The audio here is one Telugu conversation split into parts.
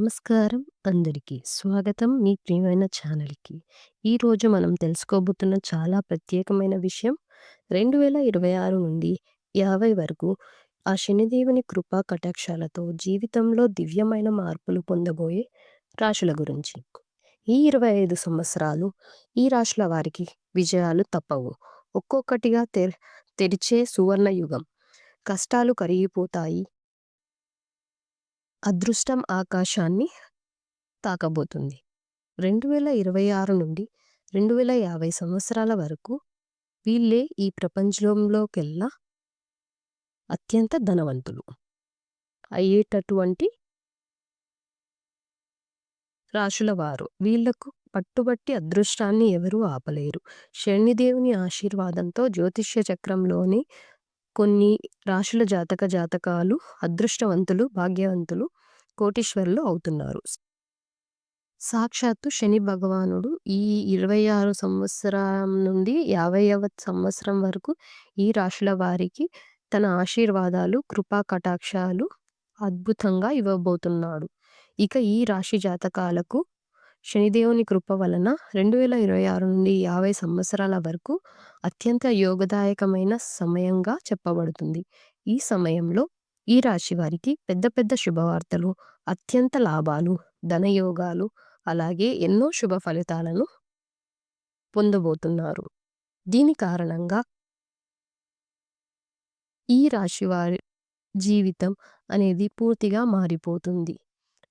నమస్కారం అందరికీ. స్వాగతం మీ ప్రియమైన ఛానల్‌కి. ఈరోజు మనం తెలుసుకోబోతున్న చాలా ప్రత్యేకమైన విషయం 2026 నుండి 50 వరకు ఆ శనిదేవుని కృపా కటాక్షాలతో జీవితంలో దివ్యమైన మార్పులు పొందబోయే రాశుల గురించి. ఈ 25 సంవత్సరాలు ఈ రాశుల వారికి విజయాలు తప్పవు. ఒక్కొక్కటిగా తె తెరిచే సువర్ణ యుగం. కష్టాలు కరిగిపోతాయి. అదృష్టం ఆకాశాన్ని తాకబోతుంది. 2026 నుండి 2050 సంవత్సరాల వరకు వీళ్ళే ఈ ప్రపంచంలోకెల్లా అత్యంత ధనవంతులు అయ్యేటటువంటి రాశుల వారు. వీళ్ళకు పట్టుబట్టి అదృష్టాన్ని ఎవరూ ఆపలేరు. శనిదేవుని ఆశీర్వాదంతో జ్యోతిష్య చక్రంలోని కొన్ని రాశుల జాతక జాతకాలు అదృష్టవంతులు, భాగ్యవంతులు, కోటీశ్వరులు అవుతున్నారు. సాక్షాత్తు శని భగవానుడు ఈ 26 సంవత్సరం నుండి 50వ సంవత్సరం వరకు ఈ రాశుల వారికి తన ఆశీర్వాదాలు, కృపా కటాక్షాలు అద్భుతంగా ఇవ్వబోతున్నాడు. ఇక ఈ రాశి జాతకాలకు శనిదేవుని కృప వలన 2026 నుండి 50 సంవత్సరాల వరకు అత్యంత యోగదాయకమైన సమయంగా చెప్పబడుతుంది. ఈ సమయంలో ఈ రాశి వారికి పెద్ద పెద్ద శుభవార్తలు, అత్యంత లాభాలు, ధనయోగాలు, అలాగే ఎన్నో శుభ ఫలితాలను పొందబోతున్నారు. దీని కారణంగా ఈ రాశి వారి జీవితం అనేది పూర్తిగా మారిపోతుంది.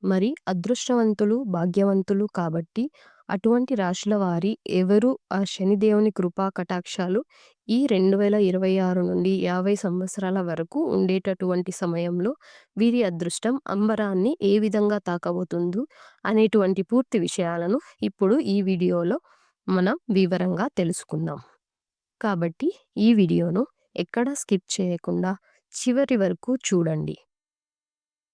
మరి అదృష్టవంతులు, భాగ్యవంతులు కాబట్టి అటువంటి రాశుల వారి ఎవరు ఆ శనిదేవుని కృపా కటాక్షాలు ఈ 2026 నుండి 50 సంవత్సరాల వరకు ఉండేటటువంటి సమయంలో వీరి అదృష్టం అంబరాన్ని ఏ విధంగా తాకబోతుందో అనేటువంటి పూర్తి విషయాలను ఇప్పుడు ఈ వీడియోలో మనం వివరంగా తెలుసుకుందాం. కాబట్టి ఈ వీడియోను ఎక్కడా స్కిప్ చేయకుండా చివరి వరకు చూడండి.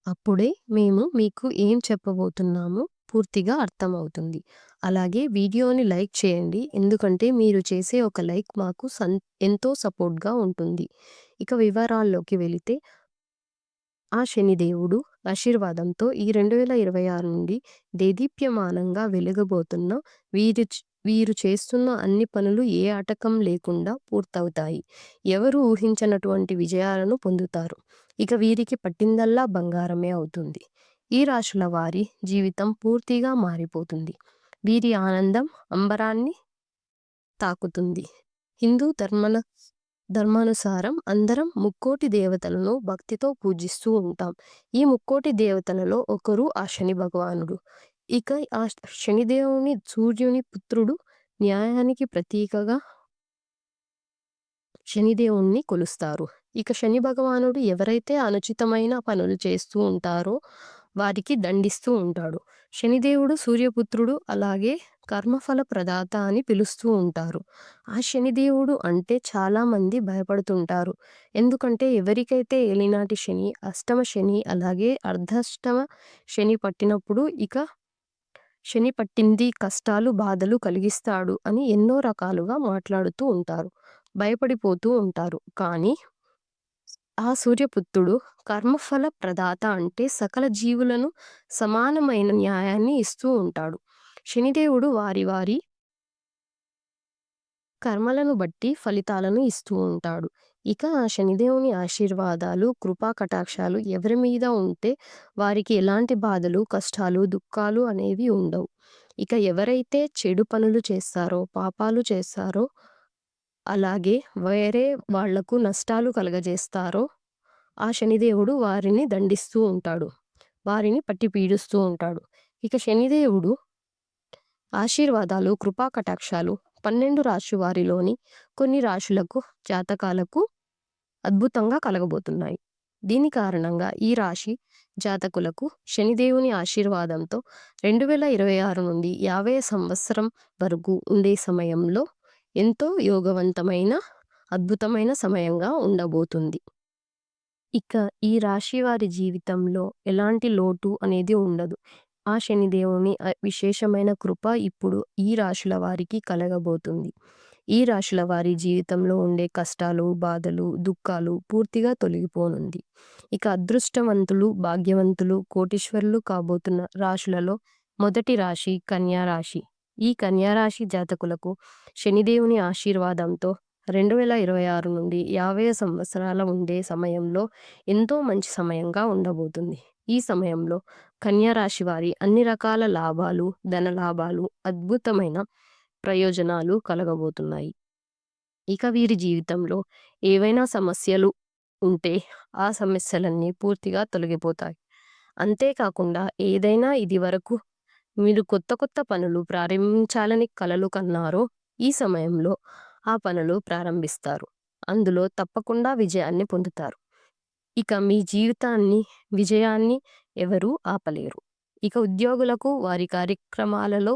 అప్పుడే మేము మీకు ఏం చెప్పబోతున్నామో పూర్తిగా అర్థమవుతుంది. అలాగే వీడియోని లైక్ చేయండి. ఎందుకంటే మీరు చేసే ఒక లైక్ మాకు సం ఎంతో సపోర్ట్‌గా ఉంటుంది. ఇక వివరాల్లోకి వెళితే ఆ శనిదేవుడు ఆశీర్వాదంతో ఈ 2026 నుండి దేదీప్యమానంగా వెలగబోతున్న వీరు వీరు చేస్తున్న అన్ని పనులు ఏ ఆటకం లేకుండా పూర్తవుతాయి. ఎవరు ఊహించనటువంటి విజయాలను పొందుతారు. ఇక వీరికి పట్టిందల్లా బంగారమే అవుతుంది. ఈ రాశుల వారి జీవితం పూర్తిగా మారిపోతుంది. వీరి ఆనందం అంబరాన్ని తాకుతుంది. హిందూ ధర్మన ధర్మానుసారం అందరం ముక్కోటి దేవతలను భక్తితో పూజిస్తూ ఉంటాం. ఈ ముక్కోటి దేవతలలో ఒకరు ఆ శని భగవానుడు. ఇక ఆ శనిదేవుని సూర్యుని పుత్రుడు. న్యాయానికి ప్రతీకగా శనిదేవుణ్ణి కొలుస్తారు. ఇక శని భగవానుడు ఎవరైతే అనుచితమైన పనులు చేస్తూ ఉంటారో వారికి దండిస్తూ ఉంటాడు. శనిదేవుడు సూర్యపుత్రుడు అలాగే కర్మఫల ప్రదాత అని పిలుస్తూ ఉంటారు. ఆ శనిదేవుడు అంటే చాలామంది భయపడుతుంటారు. ఎందుకంటే ఎవరికైతే ఏలినాటి శని, అష్టమ శని అలాగే అర్ధష్టమ శని పట్టినప్పుడు ఇక శని పట్టింది, కష్టాలు, బాధలు కలిగిస్తాడు అని ఎన్నో రకాలుగా మాట్లాడుతూ ఉంటారు. భయపడిపోతూ ఉంటారు. కానీ ఆ సూర్యపుత్రుడు కర్మఫల ప్రదాత అంటే సకల జీవులను సమానమైన న్యాయాన్ని ఇస్తూ ఉంటాడు. శనిదేవుడు వారి వారి కర్మలను బట్టి ఫలితాలను ఇస్తూ ఉంటాడు. ఇక ఆ శనిదేవుని ఆశీర్వాదాలు, కృపా కటాక్షాలు ఎవరి మీద ఉంటే వారికి ఎలాంటి బాధలు, కష్టాలు, దుఃఖాలు అనేవి ఉండవు. ఇక ఎవరైతే చెడు పనులు చేస్తారో, పాపాలు చేస్తారో అలాగే వేరే వాళ్ళకు నష్టాలు కలుగజేస్తారో ఆ శనిదేవుడు వారిని దండిస్తూ ఉంటాడు. వారిని పట్టి పీడిస్తూ ఉంటాడు. ఇక శనిదేవుడు ఆశీర్వాదాలు, కృపా కటాక్షాలు 12 రాశి వారిలోని కొన్ని రాశులకు, జాతకాలకు అద్భుతంగా కలగబోతున్నాయి. దీని కారణంగా ఈ రాశి జాతకులకు శనిదేవుని ఆశీర్వాదంతో 2026 నుండి 50 సంవత్సరం వరకు ఉండే సమయంలో ఎంతో యోగవంతమైన, అద్భుతమైన సమయంగా ఉండబోతుంది. ఇక ఈ రాశి వారి జీవితంలో ఎలాంటి లోటు అనేది ఉండదు. ఆ శనిదేవుని విశేషమైన కృప ఇప్పుడు ఈ రాశుల వారికి కలగబోతుంది. ఈ రాశుల వారి జీవితంలో ఉండే కష్టాలు, బాధలు, దుఃఖాలు పూర్తిగా తొలగిపోనుంది. ఇక అదృష్టవంతులు, భాగ్యవంతులు, కోటీశ్వరులు కాబోతున్న రాశులలో మొదటి రాశి కన్యా రాశి. ఈ కన్యారాశి జాతకులకు శనిదేవుని ఆశీర్వాదంతో రెండు వేల ఇరవై ఆరు నుండి యాభై సంవత్సరాల ఉండే సమయంలో ఎంతో మంచి సమయంగా ఉండబోతుంది. ఈ సమయంలో కన్యారాశి వారి అన్ని రకాల లాభాలు, ధన లాభాలు, అద్భుతమైన ప్రయోజనాలు కలగబోతున్నాయి. ఇక వీరి జీవితంలో ఏవైనా సమస్యలు ఉంటే ఆ సమస్యలన్నీ పూర్తిగా తొలగిపోతాయి. అంతేకాకుండా ఏదైనా ఇది వరకు మీరు కొత్త కొత్త పనులు ప్రారంభించాలని కలలు కన్నారో ఈ సమయంలో ఆ పనులు ప్రారంభిస్తారు. అందులో తప్పకుండా విజయాన్ని పొందుతారు. ఇక మీ జీవితాన్ని, విజయాన్ని ఎవరూ ఆపలేరు. ఇక ఉద్యోగులకు వారి కార్యక్రమాలలో,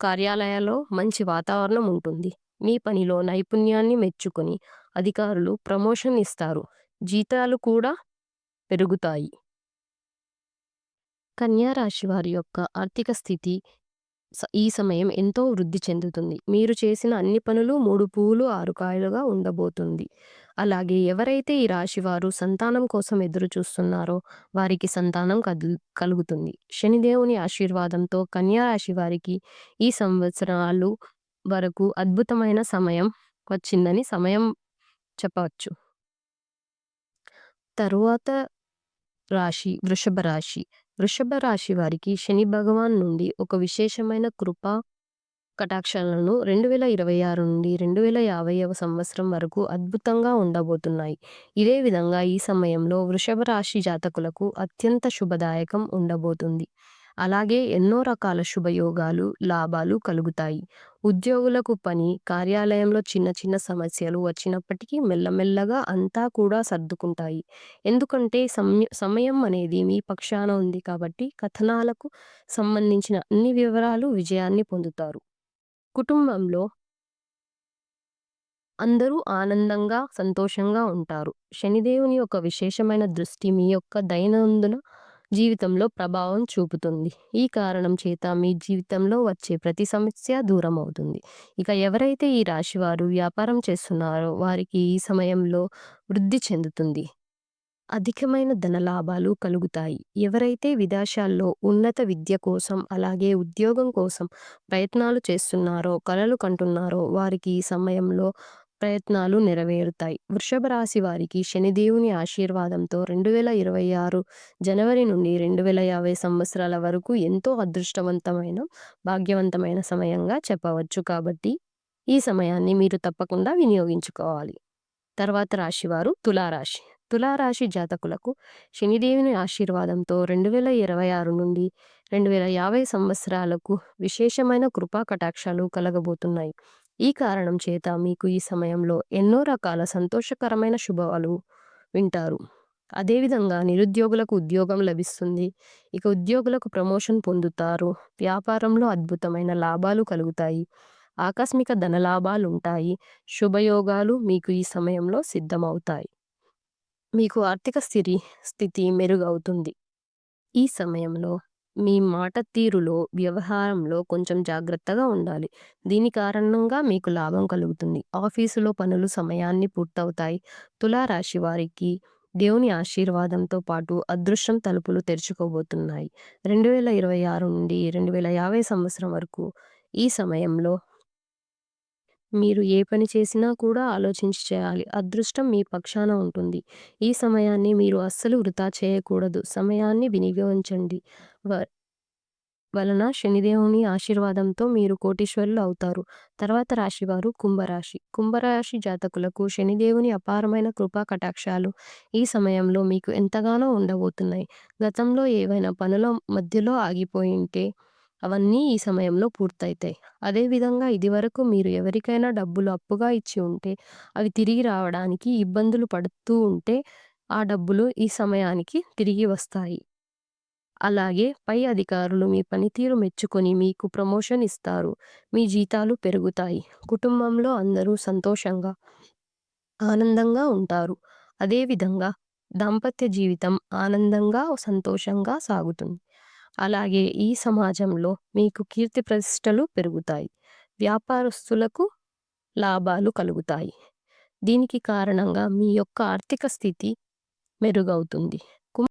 కార్యాలయాల్లో మంచి వాతావరణం ఉంటుంది. మీ పనిలో నైపుణ్యాన్ని మెచ్చుకొని అధికారులు ప్రమోషన్ ఇస్తారు. జీతాలు కూడా పెరుగుతాయి. కన్యా రాశి వారి యొక్క ఆర్థిక స్థితి ఈ సమయం ఎంతో వృద్ధి చెందుతుంది. మీరు చేసిన అన్ని పనులు మూడు పువ్వులు ఆరు కాయలుగా ఉండబోతుంది. అలాగే ఎవరైతే ఈ రాశి వారు సంతానం కోసం ఎదురు చూస్తున్నారో వారికి సంతానం కదు కలుగుతుంది. శనిదేవుని ఆశీర్వాదంతో కన్యా రాశి వారికి ఈ సంవత్సరాలు వరకు అద్భుతమైన సమయం వచ్చిందని సమయం చెప్పవచ్చు. తరువాత రాశి వృషభ రాశి. వృషభ రాశి వారికి శని భగవాన్ నుండి ఒక విశేషమైన కృప కటాక్షాలను రెండు వేల ఇరవై ఆరు నుండి రెండు వేల యాభైవ సంవత్సరం వరకు అద్భుతంగా ఉండబోతున్నాయి. ఇదే విధంగా ఈ సమయంలో వృషభ రాశి జాతకులకు అత్యంత శుభదాయకం ఉండబోతుంది. అలాగే ఎన్నో రకాల శుభయోగాలు, లాభాలు కలుగుతాయి. ఉద్యోగులకు పని, కార్యాలయంలో చిన్న చిన్న సమస్యలు వచ్చినప్పటికీ మెల్లమెల్లగా అంతా కూడా సర్దుకుంటాయి. ఎందుకంటే సమయం అనేది మీ పక్షాన ఉంది కాబట్టి కథనాలకు సంబంధించిన అన్ని వివరాలు విజయాన్ని పొందుతారు. కుటుంబంలో అందరూ ఆనందంగా, సంతోషంగా ఉంటారు. శనిదేవుని యొక్క విశేషమైన దృష్టి మీ యొక్క దైనందిన జీవితంలో ప్రభావం చూపుతుంది. ఈ కారణం చేత మీ జీవితంలో వచ్చే ప్రతి సమస్య దూరం అవుతుంది. ఇక ఎవరైతే ఈ రాశి వారు వ్యాపారం చేస్తున్నారో వారికి ఈ సమయంలో వృద్ధి చెందుతుంది. అధికమైన ధనలాభాలు కలుగుతాయి. ఎవరైతే విదేశాల్లో ఉన్నత విద్య కోసం, అలాగే ఉద్యోగం కోసం ప్రయత్నాలు చేస్తున్నారో, కలలు కంటున్నారో వారికి ఈ సమయంలో ప్రయత్నాలు నెరవేరుతాయి. వృషభ రాశి వారికి శనిదేవుని ఆశీర్వాదంతో రెండు వేల ఇరవై ఆరు జనవరి నుండి రెండు వేల యాభై సంవత్సరాల వరకు ఎంతో అదృష్టవంతమైన, భాగ్యవంతమైన సమయంగా చెప్పవచ్చు కాబట్టి ఈ సమయాన్ని మీరు తప్పకుండా వినియోగించుకోవాలి. తర్వాత రాశివారు తులారాశి. తులారాశి జాతకులకు శనిదేవుని ఆశీర్వాదంతో రెండు వేల ఇరవై ఆరు నుండి రెండు వేల యాభై సంవత్సరాలకు విశేషమైన కృపా కటాక్షాలు కలగబోతున్నాయి. ఈ కారణం చేత మీకు ఈ సమయంలో ఎన్నో రకాల సంతోషకరమైన శుభాలు వింటారు. అదేవిధంగా నిరుద్యోగులకు ఉద్యోగం లభిస్తుంది. ఇక ఉద్యోగులకు ప్రమోషన్ పొందుతారు. వ్యాపారంలో అద్భుతమైన లాభాలు కలుగుతాయి. ఆకస్మిక ధనలాభాలుంటాయి. శుభయోగాలు మీకు ఈ సమయంలో సిద్ధమవుతాయి. మీకు ఆర్థిక స్థితి స్థితి మెరుగవుతుంది. ఈ సమయంలో మీ మాట తీరులో, వ్యవహారంలో కొంచెం జాగ్రత్తగా ఉండాలి. దీని కారణంగా మీకు లాభం కలుగుతుంది. ఆఫీసులో పనులు సమయాన్ని పూర్తవుతాయి. తులారాశి వారికి దేవుని ఆశీర్వాదంతో పాటు అదృష్టం తలుపులు తెరుచుకోబోతున్నాయి. రెండు వేల ఇరవై ఆరు నుండి రెండు వేల యాభై సంవత్సరం వరకు ఈ సమయంలో మీరు ఏ పని చేసినా కూడా ఆలోచించి చేయాలి. అదృష్టం మీ పక్షాన ఉంటుంది. ఈ సమయాన్ని మీరు అస్సలు వృధా చేయకూడదు. సమయాన్ని వినియోగించండి. వ వలన శనిదేవుని ఆశీర్వాదంతో మీరు కోటీశ్వరులు అవుతారు. తర్వాత రాశివారు కుంభరాశి. కుంభరాశి జాతకులకు శనిదేవుని అపారమైన కృపా కటాక్షాలు ఈ సమయంలో మీకు ఎంతగానో ఉండబోతున్నాయి. గతంలో ఏవైనా పనుల మధ్యలో ఆగిపోయింటే అవన్నీ ఈ సమయంలో పూర్తయితాయి. అదేవిధంగా ఇదివరకు మీరు ఎవరికైనా డబ్బులు అప్పుగా ఇచ్చి ఉంటే అవి తిరిగి రావడానికి ఇబ్బందులు పడుతూ ఉంటే ఆ డబ్బులు ఈ సమయానికి తిరిగి వస్తాయి. అలాగే పై అధికారులు మీ పనితీరు మెచ్చుకొని మీకు ప్రమోషన్ ఇస్తారు. మీ జీతాలు పెరుగుతాయి. కుటుంబంలో అందరూ సంతోషంగా, ఆనందంగా ఉంటారు. అదేవిధంగా దాంపత్య జీవితం ఆనందంగా, సంతోషంగా సాగుతుంది. అలాగే ఈ సమాజంలో మీకు కీర్తి ప్రతిష్టలు పెరుగుతాయి. వ్యాపారస్తులకు లాభాలు కలుగుతాయి. దీనికి కారణంగా మీ యొక్క ఆర్థిక స్థితి మెరుగవుతుంది.